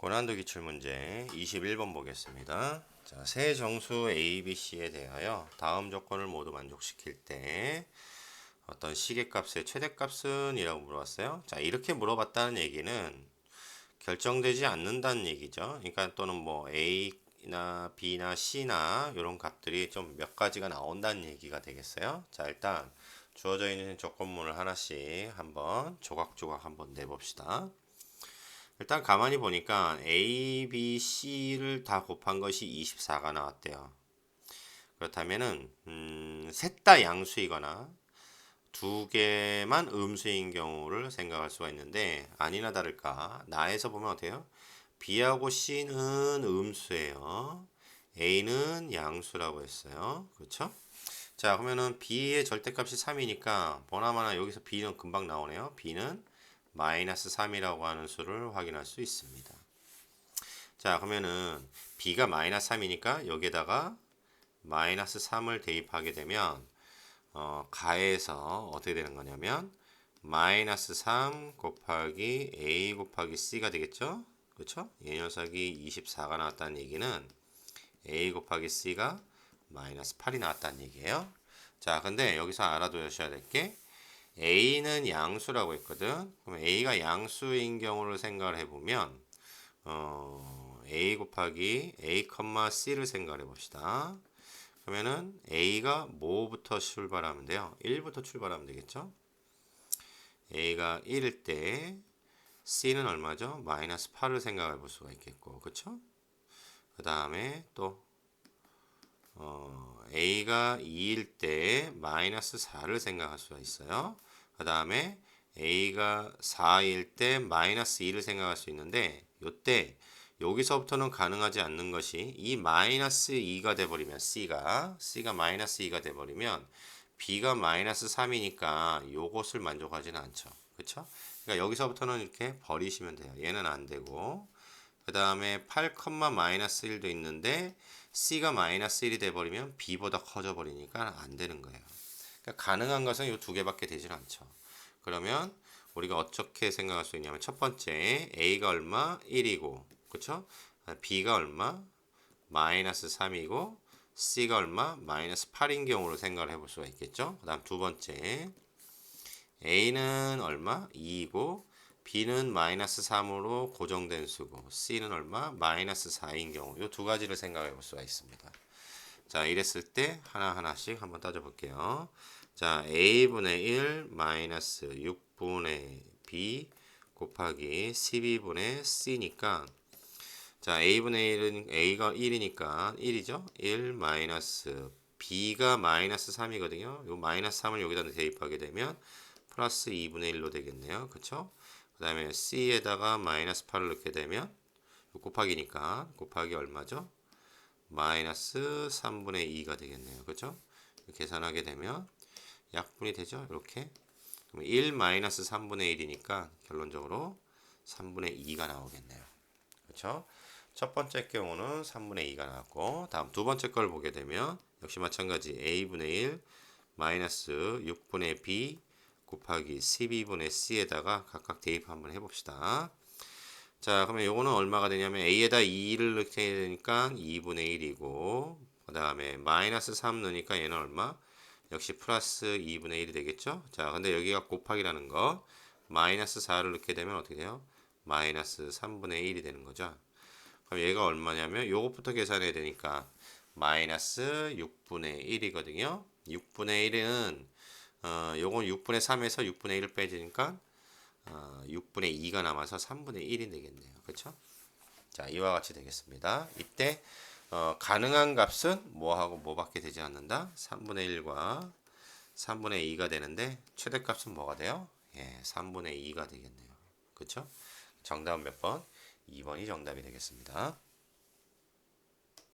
고난도 기출 문제 21번 보겠습니다. 자, 세 정수 A, B, C에 대하여 다음 조건을 모두 만족시킬 때 어떤 시계값의 최대값은 이라고 물어봤어요. 자, 이렇게 물어봤다는 얘기는 결정되지 않는다는 얘기죠. 그러니까 또는 뭐 A나 B나 C나 이런 값들이 좀 몇 가지가 나온다는 얘기가 되겠어요. 자, 일단 주어져 있는 조건문을 하나씩 한번 조각조각 한번 내봅시다. 일단 가만히 보니까 A, B, C를 다 곱한 것이 24가 나왔대요. 그렇다면은 음, 셋 다 양수이거나 두 개만 음수인 경우를 생각할 수가 있는데 아니나 다를까 나에서 보면 어때요? B하고 C는 음수예요. A는 양수라고 했어요. 그렇죠? 자 그러면은 B의 절대값이 3이니까 보나마나 여기서 B는 금방 나오네요. B는 마이너스 3이라고 하는 수를 확인할 수 있습니다. 자, 그러면은 b가 마이너스 3이니까 여기에다가 마이너스 3을 대입하게 되면 어, 가에서 어떻게 되는 거냐면 마이너스 3 곱하기 a 곱하기 c가 되겠죠? 그렇죠? 이 녀석이 24가 나왔다는 얘기는 a 곱하기 c가 마이너스 8이 나왔다는 얘기예요. 자, 근데 여기서 알아두셔야 될 게 a는 양수라고 했거든. 그럼 a가 양수인 경우를 생각을 해보면 어, a 곱하기 a, c를 생각을 해봅시다. 그러면은 a가 뭐부터 출발하면 돼요? 1부터 출발하면 되겠죠? a가 1일 때 c는 얼마죠? 마이너스 8을 생각해 볼 수가 있겠고, 그쵸? 그 다음에 또 어, a가 2일 때 마이너스 4를 생각할 수가 있어요. 그 다음에 a가 4일 때 마이너스 2를 생각할 수 있는데 요때 여기서부터는 가능하지 않는 것이 이 마이너스 2가 돼버리면 c가 c가 마이너스 2가 돼버리면 b가 마이너스 3이니까 요것을 만족하지는 않죠. 그쵸? 그러니까 여기서부터는 이렇게 버리시면 돼요. 얘는 안 되고 그 다음에 8, 마이너스 1도 있는데 c가 마이너스 1이 돼버리면 b보다 커져 버리니까 안 되는 거예요. 그러니까 가능한 것은 이 두 개밖에 되질 않죠. 그러면 우리가 어떻게 생각할 수 있냐면 첫 번째 a가 얼마 1이고 그쵸? b가 얼마 마이너스 3이고 c가 얼마 마이너스 8인 경우를 생각을 해볼 수가 있겠죠. 그 다음 두 번째 a는 얼마 2이고 b는 마이너스 3으로 고정된 수고 c는 얼마 마이너스 4인 경우 이 두 가지를 생각해 볼 수가 있습니다. 자 이랬을 때 하나하나씩 한번 따져볼게요. 자 a분의 1 마이너스 6분의 b 곱하기 12분의 c니까 자 a분의 1은 a가 1이니까 1이죠. 1 마이너스 b가 마이너스 3이거든요. 요 마이너스 3을 여기다 대입하게 되면 플러스 2분의 1로 되겠네요. 그쵸? 그 다음에 c에다가 마이너스 8을 넣게 되면 곱하기니까 곱하기 얼마죠? 마이너스 3분의 2가 되겠네요. 그죠? 계산하게 되면 약분이 되죠. 이렇게. 그럼 1 마이너스 3분의 1이니까 결론적으로 3분의 2가 나오겠네요. 그렇죠? 첫 번째 경우는 3분의 2가 나왔고 다음 두 번째 걸 보게 되면 역시 마찬가지 a분의 1 마이너스 6분의 b 곱하기 12분의 c에다가 각각 대입 한번 해봅시다. 자, 그러면 요거는 얼마가 되냐면 a에다 2를 넣게 되니까 2분의 1이고 그 다음에 마이너스 3 넣으니까 얘는 얼마? 역시 플러스 2분의 1이 되겠죠? 자, 근데 여기가 곱하기라는 거 마이너스 4를 넣게 되면 어떻게 돼요? 마이너스 3분의 1이 되는 거죠. 그럼 얘가 얼마냐면 요것부터 계산해야 되니까 마이너스 6분의 1이거든요. 6분의 1은 어, 요건 6분의 3에서 6분의 1을 빼지니까 어, 6분의 2가 남아서 3분의 1이 되겠네요. 그렇죠? 자, 이와 같이 되겠습니다. 이때 어, 가능한 값은 뭐하고 뭐밖에 되지 않는다? 3분의 1과 3분의 2가 되는데 최대값은 뭐가 돼요? 예, 3분의 2가 되겠네요. 그렇죠? 정답은 몇 번? 2번이 정답이 되겠습니다.